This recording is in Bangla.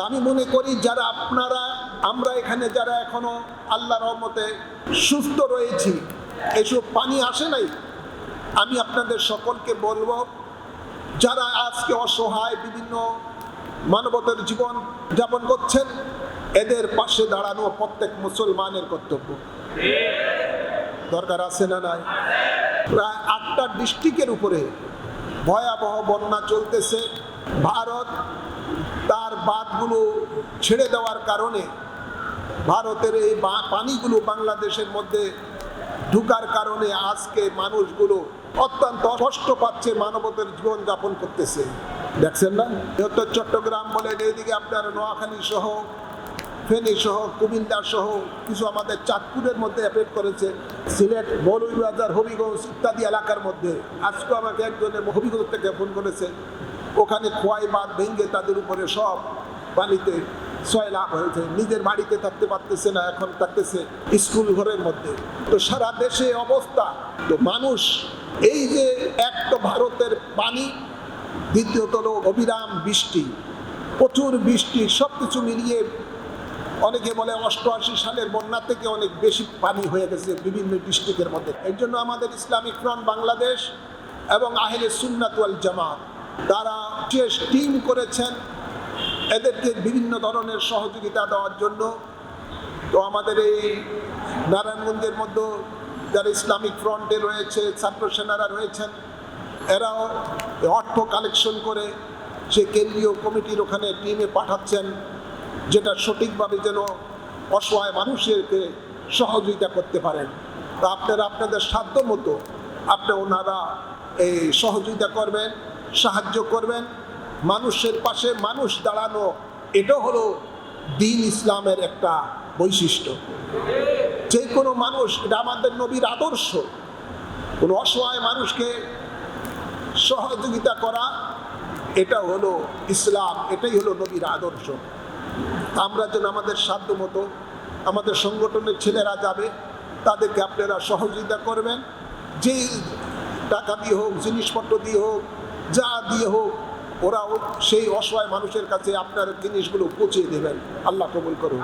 আমি মনে করি যারা আপনারা, আমরা এখানে যারা এখনও আল্লাহ রহমতে সুস্থ রয়েছি, এসব পানি আসে নাই? আমি আপনাদের সকলকে বলব, যারা আজকে অসহায় বিভিন্ন মানবতার জীবন যাপন করছেন, এদের পাশে দাঁড়ানো প্রত্যেক মুসলমানের কর্তব্য। দরকার আছে না নাই? প্রায় আটটা ডিস্ট্রিক্টের উপরে ভয়াবহ বন্যা চলতেছে। ভারত বাঁধগুলো ছেড়ে দেওয়ার কারণে ভারতের এই পানিগুলো বাংলাদেশের মধ্যে ঢুকার কারণে আজকে মানুষগুলো অত্যন্ত কষ্ট পাচ্ছে মানবতার জীবন যাপন করতেছে। দেখছেন না? বৃহত্তর চট্টগ্রাম বলেন এইদিকে আপনার নোয়াখালী সহ, ফেনী সহ, কুমিল্লা সহ, কিছু আমাদের চাঁদপুরের মধ্যে এফেক্ট করেছে, সিলেট, মৌলভীবাজার, হবিগঞ্জ ইত্যাদি এলাকার মধ্যে। আজকে আমাকে একজনে হবিগঞ্জ থেকে ফোন করেছে ওখানে খোয়াই বাঁধ ভেঙে তাদের উপরে সব পানিতে ছয় লাখ হয়েছে। নিজের বাড়িতে থাকতে পারতেছে না, এখন থাকতেছে স্কুল ঘরের মধ্যে। তো সারা দেশে অবস্থা। তো মানুষ, এই যে এক তো ভারতের পানি, দ্বিতীয়ত অবিরাম বৃষ্টি। প্রচুর বৃষ্টি সব কিছু মিলিয়ে অনেকে বলে অষ্টআশি সালের বন্যা থেকে অনেক বেশি পানি হয়ে গেছে বিভিন্ন ডিস্ট্রিক্টের মধ্যে। এর জন্য আমাদের ইসলামিক ফ্রন্ট বাংলাদেশ এবং আহলে সুন্নাত জামাত তারা শেষ টিম করেছেন। এদেরকে বিভিন্ন ধরনের সহযোগিতা দেওয়ার জন্য। তো আমাদের এই নারায়ণগঞ্জের মধ্যে যারা ইসলামিক ফ্রন্টে রয়েছে, ছাত্র সেনারা রয়েছেন, এরাও অর্থ কালেকশন করে সে কেন্দ্রীয় কমিটির ওখানে টিমে পাঠাচ্ছেন, যেটা সঠিকভাবে যেন অসহায় মানুষেরকে সহযোগিতা করতে পারেন। তো আপনারা আপনাদের সাধ্য মতো আপনি ওনারা এই সহযোগিতা করবেন। সাহায্য করবেন। মানুষের পাশে মানুষ দাঁড়ানো, এটা হলো দিন ইসলামের একটা বৈশিষ্ট্য। যে কোনো মানুষ, এটা আমাদের নবীর আদর্শ। কোনো অসহায় মানুষকে সহযোগিতা করা, এটা হলো ইসলাম, এটাই হলো নবীর আদর্শ। আমরা যেন আমাদের সাধ্য মতো আমাদের সংগঠনের ছেলেরা যাবে, তাদেরকে আপনারা সহযোগিতা করবেন। যে টাকা দিয়ে হোক, জিনিসপত্র দিয়ে হোক যা দিয়ে হোক, ওরাও সেই অসহায় মানুষের কাছে আপনার জিনিসগুলো পৌঁছে দেবেন। আল্লাহ কবুল করুন।